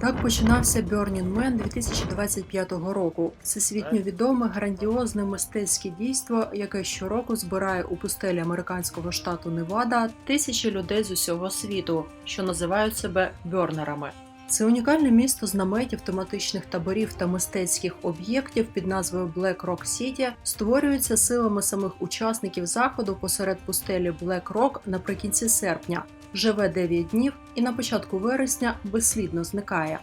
Так починався Burning Man 2025 року. Всесвітньо відоме грандіозне мистецьке дійство, яке щороку збирає у пустелі американського штату Невада тисячі людей з усього світу, що називають себе бьорнерами. Це унікальне місто з наметів, тематичних таборів та мистецьких об'єктів під назвою Black Rock City створюється силами самих учасників заходу посеред пустелі Black Rock наприкінці серпня, живе 9 днів і на початку вересня безслідно зникає.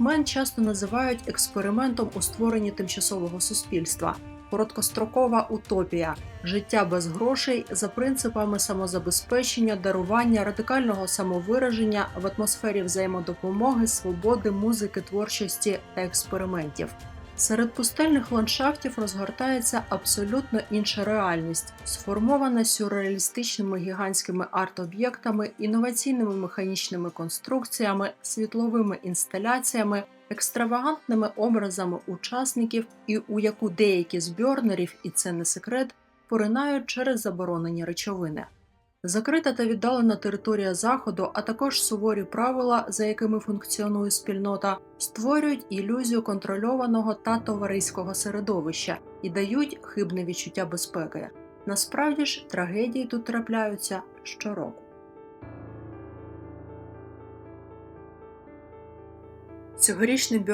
Man часто називають експериментом у створенні тимчасового суспільства, короткострокова утопія, життя без грошей за принципами самозабезпечення, дарування, радикального самовираження в атмосфері взаємодопомоги, свободи, музики, творчості та експериментів. Серед пустельних ландшафтів розгортається абсолютно інша реальність, сформована сюрреалістичними гігантськими арт-об'єктами, інноваційними механічними конструкціями, світловими інсталяціями, екстравагантними образами учасників, і у яку деякі з бьорнерів, і це не секрет, поринають через заборонені речовини. Закрита та віддалена територія заходу, а також суворі правила, за якими функціонує спільнота, створюють ілюзію контрольованого та товариського середовища і дають хибне відчуття безпеки. Насправді ж трагедії тут трапляються щороку. Цьогорічний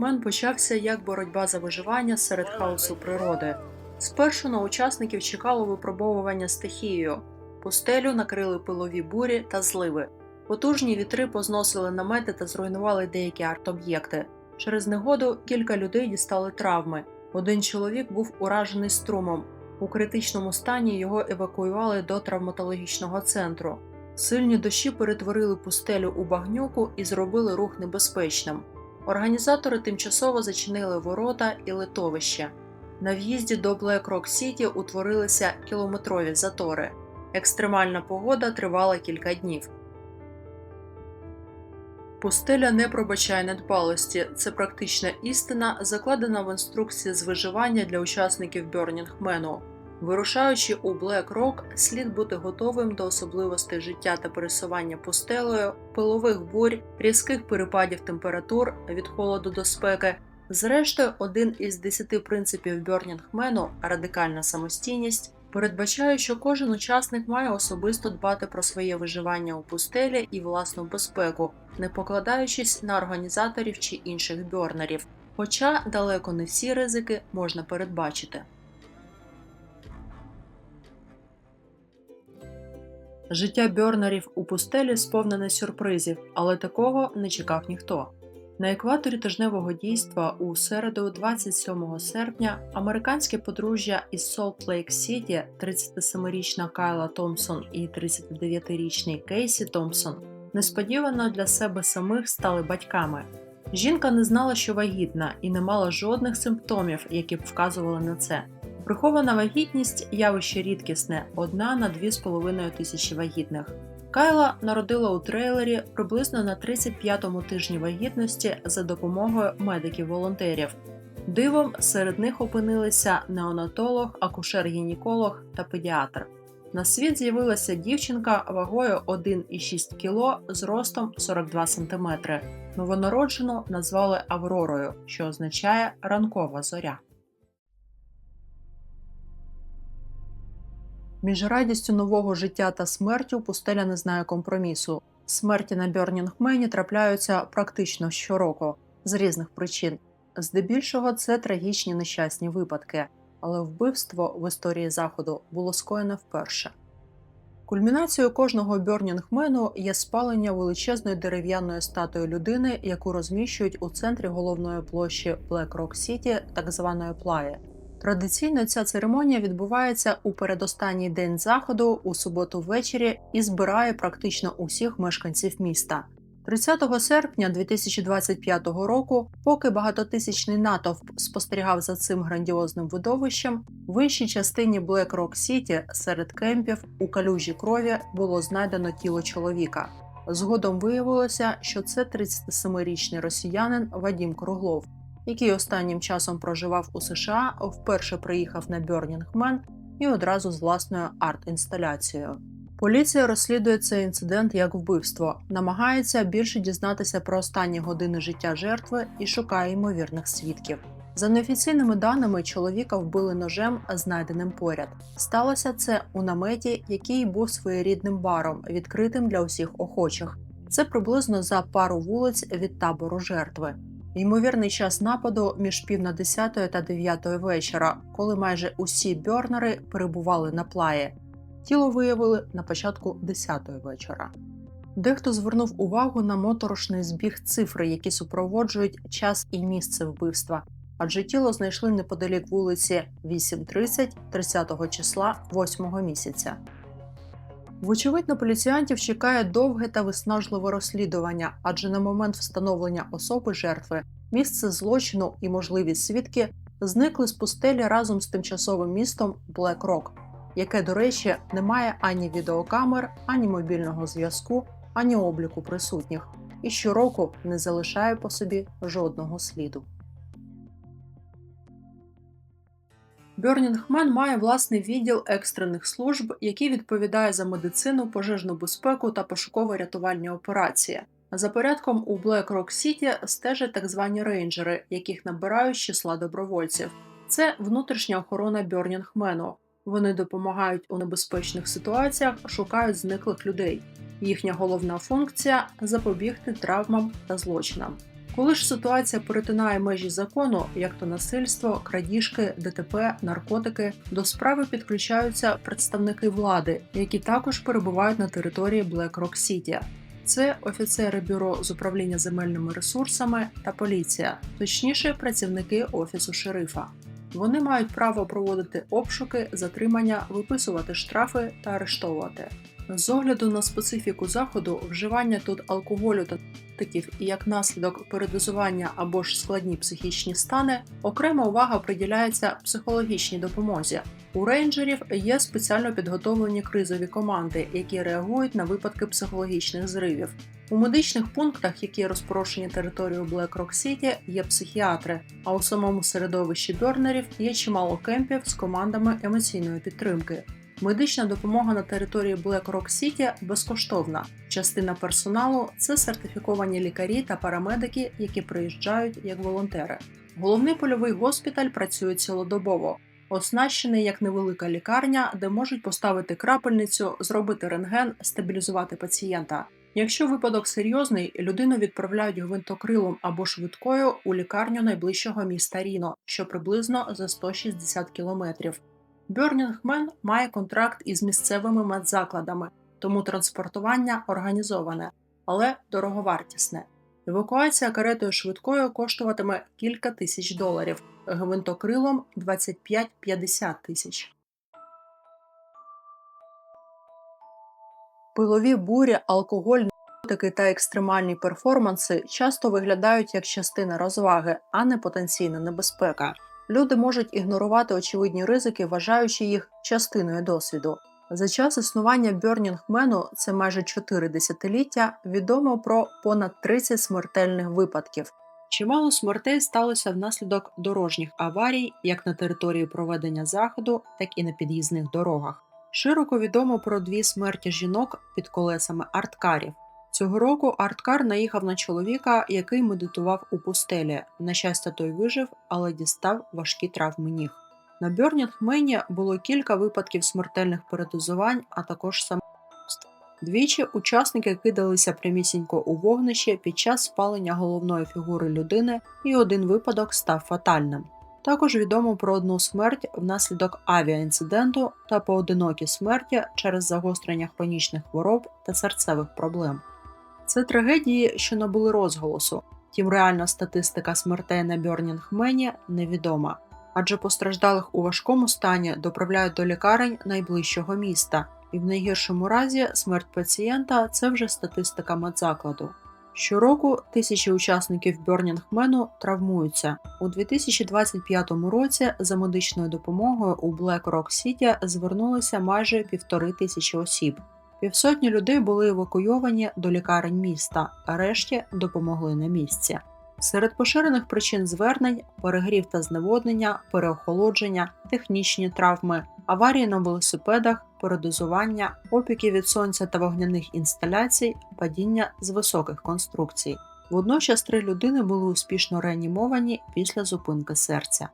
Man почався як боротьба за виживання серед хаосу природи. Спершу на учасників чекало випробовування стихією. Пустелю накрили пилові бурі та зливи. Потужні вітри позносили намети та зруйнували деякі арт-об'єкти. Через негоду кілька людей дістали травми. Один чоловік був уражений струмом. У критичному стані його евакуювали до травматологічного центру. Сильні дощі перетворили пустелю у багнюку і зробили рух небезпечним. Організатори тимчасово зачинили ворота і литовище. На в'їзді до Black Rock City утворилися кілометрові затори. Екстремальна погода тривала кілька днів. Пустеля не пробачає недбалості. Це практична істина, закладена в інструкції з виживання для учасників Man. Вирушаючи у Black Rock, слід бути готовим до особливостей життя та пересування пустелею, пилових бурь, різких перепадів температур від холоду до спеки. Зрештою, один із десяти принципів Man – радикальна самостійність передбачає, що кожен учасник має особисто дбати про своє виживання у пустелі і власну безпеку, не покладаючись на організаторів чи інших бьорнерів. Хоча далеко не всі ризики можна передбачити. Життя бьорнерів у пустелі сповнене сюрпризів, але такого не чекав ніхто. На екваторі тижневого дійства у середу, 27 серпня, американське подружжя із Солт Лейк Сіті, 37-річна Кайла Томпсон і 39-річний Кейсі Томпсон, несподівано для себе самих стали батьками. Жінка не знала, що вагітна, і не мала жодних симптомів, які б вказували на це. Прихована вагітність явище рідкісне одна на 2,5 тисячі вагітних. Кайла народила у трейлері приблизно на 35-му тижні вагітності за допомогою медиків-волонтерів. Дивом серед них опинилися неонатолог, акушер-гінеколог та педіатр. На світ з'явилася дівчинка вагою 1,6 кг з ростом 42 см. Новонароджену назвали Авророю, що означає ранкова зоря. Між радістю нового життя та смертю пустеля не знає компромісу. Смерті на Бьорнінгмені трапляються практично щороку з різних причин. Здебільшого це трагічні нещасні випадки, але вбивство в історії заходу було скоєне вперше. Кульмінацією кожного бьорнінгмену є спалення величезної дерев'яної статуї людини, яку розміщують у центрі головної площі Rock City, так званої плаї. Традиційно ця церемонія відбувається у передостанній день заходу у суботу ввечері і збирає практично усіх мешканців міста. 30 серпня 2025 року, поки багатотисячний натовп спостерігав за цим грандіозним видовищем, в іншій частині Black Rock City серед кемпів у калюжі крові було знайдено тіло чоловіка. Згодом виявилося, що це 37-річний росіянин Вадім Круглов, який останнім часом проживав у США, вперше приїхав на Man і одразу з власною арт-інсталяцією. Поліція розслідує цей інцидент як вбивство, намагається більше дізнатися про останні години життя жертви і шукає ймовірних свідків. За неофіційними даними, чоловіка вбили ножем, знайденим поряд. Сталося це у наметі, який був своєрідним баром, відкритим для усіх охочих. Це приблизно за пару вулиць від табору жертви. Ймовірний час нападу між пів на 10 та 9 вечора, коли майже усі бьорнери перебували на плаї. Тіло виявили на початку 10 вечора. Дехто звернув увагу на моторошний збіг цифри, які супроводжують час і місце вбивства, адже тіло знайшли неподалік вулиці 8.30 30 числа 8 місяця. Вочевидь, на поліціянтів чекає довге та виснажливе розслідування, адже на момент встановлення особи жертви, місце злочину і можливі свідки зникли з пустелі разом з тимчасовим містом Блек Рок, яке, до речі, не має ані відеокамер, ані мобільного зв'язку, ані обліку присутніх, і щороку не залишає по собі жодного сліду. Man має власний відділ екстрених служб, який відповідає за медицину, пожежну безпеку та пошуково-рятувальні операції. За порядком у Black Rock City стежать так звані рейнджери, яких набирають числа добровольців. Це внутрішня охорона Бьорнінгмену. Вони допомагають у небезпечних ситуаціях, шукають зниклих людей. Їхня головна функція запобігти травмам та злочинам. Коли ж ситуація перетинає межі закону, як то насильство, крадіжки, ДТП, наркотики, до справи підключаються представники влади, які також перебувають на території Блекрок Сіті. Це офіцери бюро з управління земельними ресурсами та поліція, точніше, працівники офісу шерифа. Вони мають право проводити обшуки, затримання, виписувати штрафи та арештовувати. З огляду на специфіку заходу, вживання тут алкоголю та наркотиків як наслідок передозування або ж складні психічні стани, окрема увага приділяється психологічній допомозі. У рейнджерів є спеціально підготовлені кризові команди, які реагують на випадки психологічних зривів. У медичних пунктах, які розпорошені територією Rock City, є психіатри, а у самому середовищі бьорнерів є чимало кемпів з командами емоційної підтримки. Медична допомога на території Black Rock City безкоштовна. Частина персоналу це сертифіковані лікарі та парамедики, які приїжджають як волонтери. Головний польовий госпіталь працює цілодобово, оснащений як невелика лікарня, де можуть поставити крапельницю, зробити рентген, стабілізувати пацієнта. Якщо випадок серйозний, людину відправляють гвинтокрилом або швидкою у лікарню найближчого міста Ріно, що приблизно за 160 кілометрів. Бьорнінгмен має контракт із місцевими медзакладами, тому транспортування організоване, але дороговартісне. Евакуація каретою швидкою коштуватиме кілька тисяч доларів, гвинтокрилом 25-50 тисяч. Пилові бурі, алкоголь, наркотики та екстремальні перформанси часто виглядають як частина розваги, а не потенційна небезпека. Люди можуть ігнорувати очевидні ризики, вважаючи їх частиною досвіду. За час існування Бьорнінгмену, це майже 4 десятиліття, відомо про понад 30 смертельних випадків. Чимало смертей сталося внаслідок дорожніх аварій, як на території проведення заходу, так і на під'їзних дорогах. Широко відомо про дві смерті жінок під колесами арткарів. Цього року арткар наїхав на чоловіка, який медитував у пустелі. На щастя, той вижив, але дістав важкі травми ніг. На Бьорнінгмені було кілька випадків смертельних передозувань, а також самогубств. Двічі учасники кидалися прямісінько у вогнище під час спалення головної фігури людини, і один випадок став фатальним. Також відомо про одну смерть внаслідок авіаінциденту та поодинокі смерті через загострення хронічних хвороб та серцевих проблем. Це трагедії, що набули розголосу, втім реальна статистика смертей на Бьорнінгмені невідома, адже постраждалих у важкому стані доправляють до лікарень найближчого міста, і в найгіршому разі смерть пацієнта це вже статистика медзакладу. Щороку тисячі учасників Бьорнінгмену травмуються. У 2025 році за медичною допомогою у Black Rock City звернулися майже півтори тисячі осіб. Півсотні людей були евакуйовані до лікарень міста, а решті допомогли на місці. Серед поширених причин звернень перегрів та зневоднення, переохолодження, технічні травми, аварії на велосипедах, передозування, опіки від сонця та вогняних інсталяцій, падіння з високих конструкцій. Водночас три людини були успішно реанімовані після зупинки серця.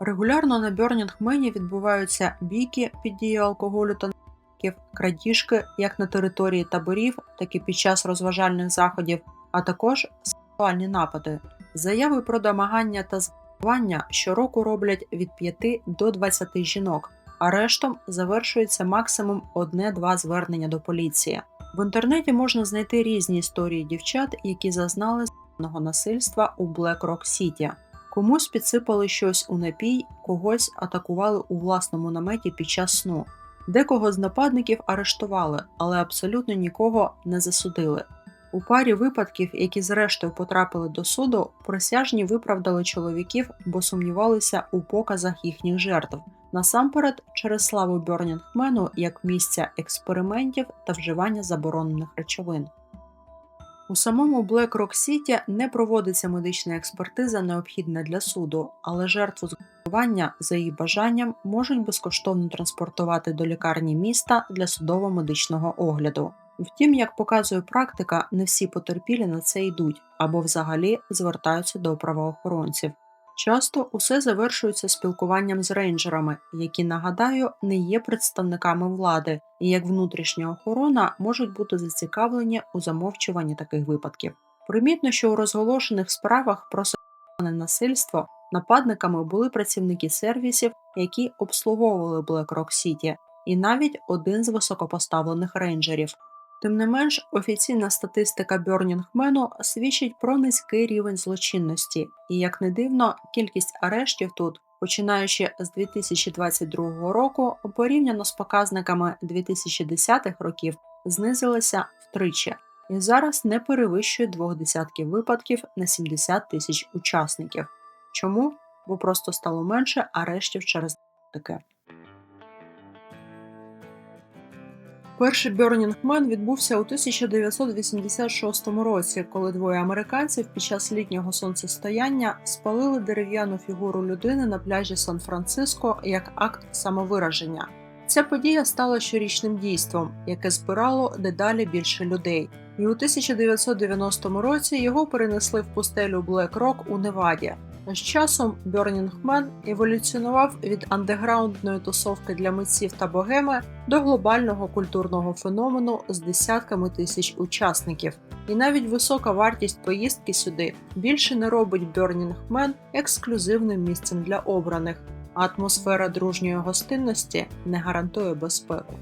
Регулярно на Бьорнінгмені відбуваються бійки під дією алкоголю та наркотиків, крадіжки як на території таборів, так і під час розважальних заходів, а також сексуальні напади. Заяви про домагання та зґвалтування щороку роблять від 5 до 20 жінок. Арештом завершується максимум одне-два звернення до поліції. В інтернеті можна знайти різні історії дівчат, які зазнали насильства у Блек Рок Сіті. Комусь підсипали щось у напій, когось атакували у власному наметі під час сну. Декого з нападників арештували, але абсолютно нікого не засудили. У парі випадків, які зрештою потрапили до суду, присяжні виправдали чоловіків, бо сумнівалися у показах їхніх жертв, насамперед через славу Бьорнінгмену як місця експериментів та вживання заборонених речовин. У самому Black Rock City не проводиться медична експертиза, необхідна для суду, але жертву зґвалтування за її бажанням можуть безкоштовно транспортувати до лікарні міста для судово-медичного огляду. Втім, як показує практика, не всі потерпілі на це йдуть або взагалі звертаються до правоохоронців. Часто усе завершується спілкуванням з рейнджерами, які, нагадаю, не є представниками влади, і як внутрішня охорона можуть бути зацікавлені у замовчуванні таких випадків. Примітно, що у розголошених справах про сексуальне насильство нападниками були працівники сервісів, які обслуговували Black Rock City, і навіть один з високопоставлених рейнджерів. Тим не менш, офіційна статистика Бьорнінгмену свідчить про низький рівень злочинності, і, як не дивно, кількість арештів тут, починаючи з 2022 року, порівняно з показниками 2010-х років, знизилася втричі і зараз не перевищує двох десятків випадків на 70 тисяч учасників. Чому? Бо просто стало менше арештів через таке. Перший Бьорнінгмен відбувся у 1986 році, коли двоє американців під час літнього сонцестояння спалили дерев'яну фігуру людини на пляжі Сан-Франциско як акт самовираження. Ця подія стала щорічним дійством, яке збирало дедалі більше людей. І у 1990 році його перенесли в пустелю Блек Рок у Неваді. З часом Burning Man еволюціонував від андеграундної тусовки для митців та богеми до глобального культурного феномену з десятками тисяч учасників. І навіть висока вартість поїздки сюди більше не робить Burning Man ексклюзивним місцем для обраних, атмосфера дружньої гостинності не гарантує безпеку.